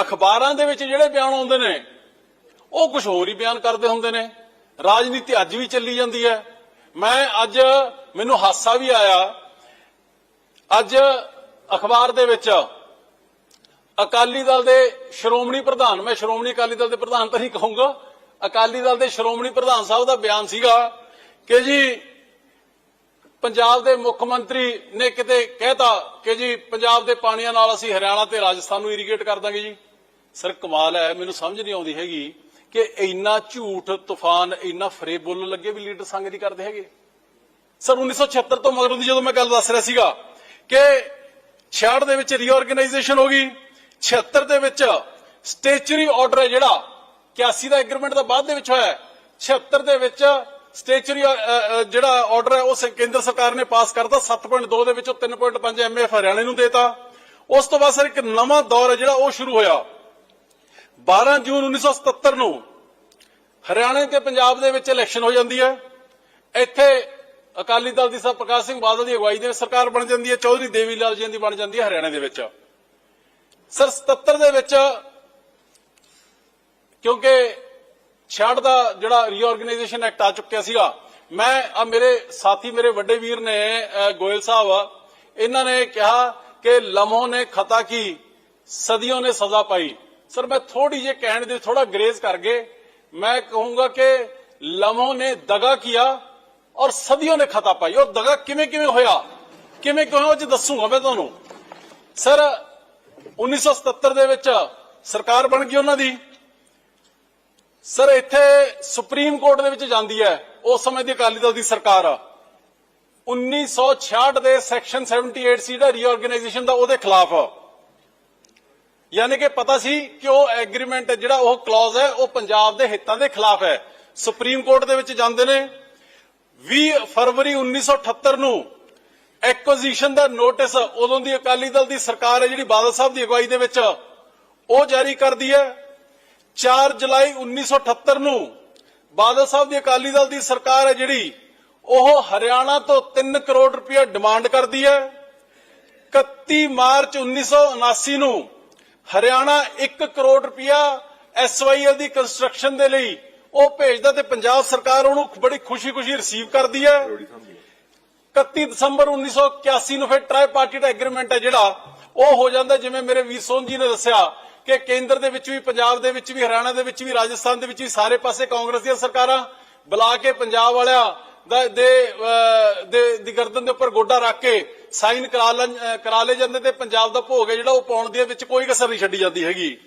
ਅਖਬਾਰਾਂ ਦੇ ਵਿੱਚ ਜਿਹੜੇ ਬਿਆਨ ਆਉਂਦੇ ਨੇ, ਉਹ ਕੁਝ ਹੋਰ ਹੀ ਬਿਆਨ ਕਰਦੇ ਹੁੰਦੇ ਨੇ। ਰਾਜਨੀਤੀ ਅੱਜ ਵੀ ਚੱਲੀ ਜਾਂਦੀ ਹੈ। ਮੈਂ ਅੱਜ, ਮੈਨੂੰ ਹਾਸਾ ਵੀ ਆਇਆ। ਅੱਜ ਅਖਬਾਰ ਦੇ ਵਿੱਚ ਅਕਾਲੀ ਦਲ ਦੇ ਸ਼੍ਰੋਮਣੀ ਪ੍ਰਧਾਨ, ਮੈਂ ਸ਼੍ਰੋਮਣੀ ਅਕਾਲੀ ਦਲ ਦੇ ਪ੍ਰਧਾਨ ਤਾਂ ਨਹੀਂ ਕਹੂੰਗਾ। ਅਕਾਲੀ ਦਲ ਦੇ ਸ਼੍ਰੋਮਣੀ ਪ੍ਰਧਾਨ ਸਾਹਿਬ ਦਾ ਬਿਆਨ ਸੀਗਾ ਕਿ ਜੀ ਪੰਜਾਬ ਦੇ ਮੁੱਖ ਮੰਤਰੀ ਨੇ ਕਿਤੇ ਕਹਿਤਾ ਕਿ ਜੀ, ਪੰਜਾਬ ਦੇ ਪਾਣੀਆਂ ਨਾਲ ਅਸੀਂ ਹਰਿਆਣਾ ਤੇ ਰਾਜਸਥਾਨ ਨੂੰ ਇਰੀਗੇਟ ਕਰ ਦਾਂਗੇ ਜੀ ਸਰ, ਕਮਾਲ ਹੈ, ਮੈਨੂੰ ਸਮਝ ਨਹੀਂ ਆਉਂਦੀ ਹੈਗੀ ਕਿ ਇੰਨਾ ਝੂਠ ਤੂਫਾਨ, ਇੰਨਾ ਫਰੇਬ ਬੋਲਣ ਲੱਗੇ ਵੀ ਲੀਡਰ ਸੰਗ ਨਹੀਂ ਕਰਦੇ ਹੈਗੇ ਸਰ 1976 ਤੋਂ ਮਗਰੋਂ ਦੀ ਜਦੋਂ ਮੈਂ ਗੱਲ ਦੱਸ ਰਿਹਾ ਸੀਗਾ ਕਿ 66 ਦੇ ਵਿੱਚ ਰੀਆਰਗੇਨਾਈਜੇਸ਼ਨ ਹੋ ਗਈ 76 ਦੇ ਵਿੱਚ ਸਟੇਚਰੀ ਆਰਡਰ ਹੈ ਜਿਹੜਾ 81 ਦਾ ਐਗਰੀਮੈਂਟ ਦਾ ਬਾਅਦ ਦੇ ਵਿੱਚ ਹੋਇਆ ਹੈ। 76 ਦੇ ਵਿੱਚ ਸਟੇਚਰੀ ਜਿਹੜਾ ਆਰਡਰ ਹੈ, ਉਹ ਕੇਂਦਰ ਸਰਕਾਰ ਨੇ ਪਾਸ ਕਰਤਾ। 7.2 ਦੇ ਵਿੱਚੋਂ 3.5 ਐਮਐਫ ਹਰਿਆਣੇ ਨੂੰ ਦੇਤਾ। ਉਸ ਤੋਂ ਬਾਅਦ ਸਰ ਇੱਕ ਨਵਾਂ ਦੌਰ ਹੈ ਜਿਹੜਾ ਉਹ ਸ਼ੁਰੂ ਹੋਇਆ। 12 ਜੂਨ 1977 ਨੂੰ ਹਰਿਆਣੇ ਤੇ ਪੰਜਾਬ ਦੇ ਵਿੱਚ ਇਲੈਕਸ਼ਨ ਹੋ ਜਾਂਦੀ ਹੈ। ਇੱਥੇ ਅਕਾਲੀ ਦਲ ਦੀ ਸਰ ਪ੍ਰਕਾਸ਼ ਸਿੰਘ ਬਾਦਲ ਦੀ ਅਗਵਾਈ ਦੇ ਵਿੱਚ ਸਰਕਾਰ ਬਣ ਜਾਂਦੀ ਹੈ। ਚੌਧਰੀ ਦੇਵੀ ਲਾਲ ਜੀ ਦੀ ਬਣ ਜਾਂਦੀ ਹੈ ਹਰਿਆਣੇ ਦੇ ਵਿੱਚ। ਸਰ 77 ਦੇ ਵਿੱਚ ਕਿਉਂਕਿ 66 ਦਾ ਜਿਹੜਾ ਰੀਆਰਗੇਨਾਈਜੇਸ਼ਨ ਐਕਟ ਆ ਚੁੱਕਿਆ ਸੀਗਾ। ਮੈਂ, ਆ ਮੇਰੇ ਸਾਥੀ, ਮੇਰੇ ਵੱਡੇ ਵੀਰ ਨੇ ਗੋਇਲ ਸਾਹਿਬ, ਇਹਨਾਂ ਨੇ ਕਿਹਾ ਕਿ ਲਮਹੋਂ ਨੇ ਖਤਾ ਕੀ, ਸਦੀਆਂ ਨੇ ਸਜ਼ਾ ਪਾਈ। ਸਰ, ਮੈਂ ਥੋੜੀ ਜਿਹੀ ਕਹਿਣ ਦੇ ਥੋੜਾ ਗਰੇਜ਼ ਕਰ ਗਏ। ਮੈਂ ਕਹੂੰਗਾ ਕਿ ਲਮਹੋਂ ਨੇ ਦਗਾ ਕੀਆ ਔਰ ਸਦੀਆਂ ਨੇ ਖਤਾ ਪਾਈ। ਔਰ ਦਗਾ ਕਿਵੇਂ ਕਿਵੇਂ ਹੋਇਆ? ਕਿਵੇਂ ਕਿਵੇਂ ਉਹ ਚ ਦੱਸੂਗਾ ਮੈਂ ਤੁਹਾਨੂੰ। ਸਰ 1977 ਦੇ ਵਿੱਚ ਸਰਕਾਰ ਬਣ ਗਈ ਉਹਨਾਂ ਦੀ। ਸਰ, ਇੱਥੇ ਸੁਪਰੀਮ ਕੋਰਟ ਦੇ ਵਿੱਚ ਜਾਂਦੀ ਹੈ। ਉਸ ਸਮੇਂ ਦੀ ਅਕਾਲੀ ਦਲ ਦੀ ਸਰਕਾਰ 1966 ਦੇ ਸੈਕਸ਼ਨ 78 ਸੀ ਦਾ ਰੀਆਰਗੇਨਾਈਜੇਸ਼ਨ ਦਾ ਉਹਦੇ ਖਿਲਾਫ ਯਾਨੀ ਕਿ ਪਤਾ ਸੀ ਕਿ ਉਹ ਐਗਰੀਮੈਂਟ ਜਿਹੜਾ ਉਹ ਕਲੌਜ਼ ਹੈ, ਉਹ ਪੰਜਾਬ ਦੇ ਹਿੱਤਾਂ ਦੇ ਖਿਲਾਫ ਹੈ। ਸੁਪਰੀਮ ਕੋਰਟ ਦੇ ਵਿੱਚ ਜਾਂਦੇ ਨੇ। 20 ਫਰਵਰੀ 1978 ਨੂੰ ਐਕੁਜੀਸ਼ਨ ਦਾ ਨੋਟਿਸ ਉਦੋਂ ਦੀ ਅਕਾਲੀ ਦਲ ਦੀ ਸਰਕਾਰ ਹੈ, ਜਿਹੜੀ ਬਾਦਲ ਸਾਹਿਬ ਦੀ ਅਗਵਾਈ ਦੇ ਵਿੱਚ ਉਹ ਜਾਰੀ ਕਰਦੀ ਹੈ। 4 ਜੁਲਾਈ 1978 ਨੂੰ ਬਾਦਲ ਸਾਹਿਬ ਦੀ ਅਕਾਲੀ ਦਲ ਦੀ ਸਰਕਾਰ ਹੈ ਜਿਹੜੀ ਉਹ ਹਰਿਆਣਾ ਤੋਂ 3 ਕਰੋੜ ਰੁਪਏ ਡਿਮਾਂਡ ਕਰਦੀ ਹੈ। 31 ਮਾਰਚ 1979 ਨੂੰ ਹਰਿਆਣਾ 1 ਕਰੋੜ ਰੁਪਇਆ ਐਸਵਾਈਐਲ ਦੀ ਕੰਸਟਰਕਸ਼ਨ ਦੇ ਲਈ ਉਹ ਭੇਜਦਾ ਤੇ ਪੰਜਾਬ ਸਰਕਾਰ ਉਹਨੂੰ ਬੜੀ ਖੁਸ਼ੀ-ਖੁਸ਼ੀ ਰਿਸੀਵ ਕਰਦੀ ਹੈ। 31 ਦਸੰਬਰ 1981 ਨੂੰ ਫਿਰ ਟ੍ਰਾਈ ਪਾਰਟੀ ਦਾ ਐਗਰੀਮੈਂਟ ਹੈ ਜਿਹੜਾ ਉਹ ਹੋ ਜਾਂਦਾ ਜਿਵੇਂ ਮੇਰੇ ਵੀਰ ਸੋਨ ਜੀ ਨੇ ਦੱਸਿਆ ਕਿ ਕੇਂਦਰ ਦੇ ਵਿੱਚ ਵੀ, ਪੰਜਾਬ ਦੇ ਵਿੱਚ ਵੀ, ਹਰਿਆਣਾ ਦੇ ਵਿੱਚ ਵੀ, ਰਾਜਸਥਾਨ ਦੇ ਵਿੱਚ ਵੀ ਸਾਰੇ ਪਾਸੇ ਕਾਂਗਰਸ ਦੀਆਂ ਸਰਕਾਰਾਂ ਬੁਲਾ ਕੇ ਪੰਜਾਬ ਵਾਲਿਆਂ ਦਾ ਦੇ ਦੀ ਗਰਦਨ ਦੇ ਉੱਪਰ ਗੋਡਾ ਰੱਖ ਕੇ ਸਾਈਨ ਕਰਾ ਲੈਣ- ਲਏ ਜਾਂਦੇ ਤੇ ਪੰਜਾਬ ਦਾ ਭੋਗ ਹੈ ਜਿਹੜਾ ਉਹ ਪਾਉਣ ਦੇ ਵਿੱਚ ਕੋਈ ਕਸਰ ਨਹੀਂ ਛੱਡੀ ਜਾਂਦੀ ਹੈਗੀ।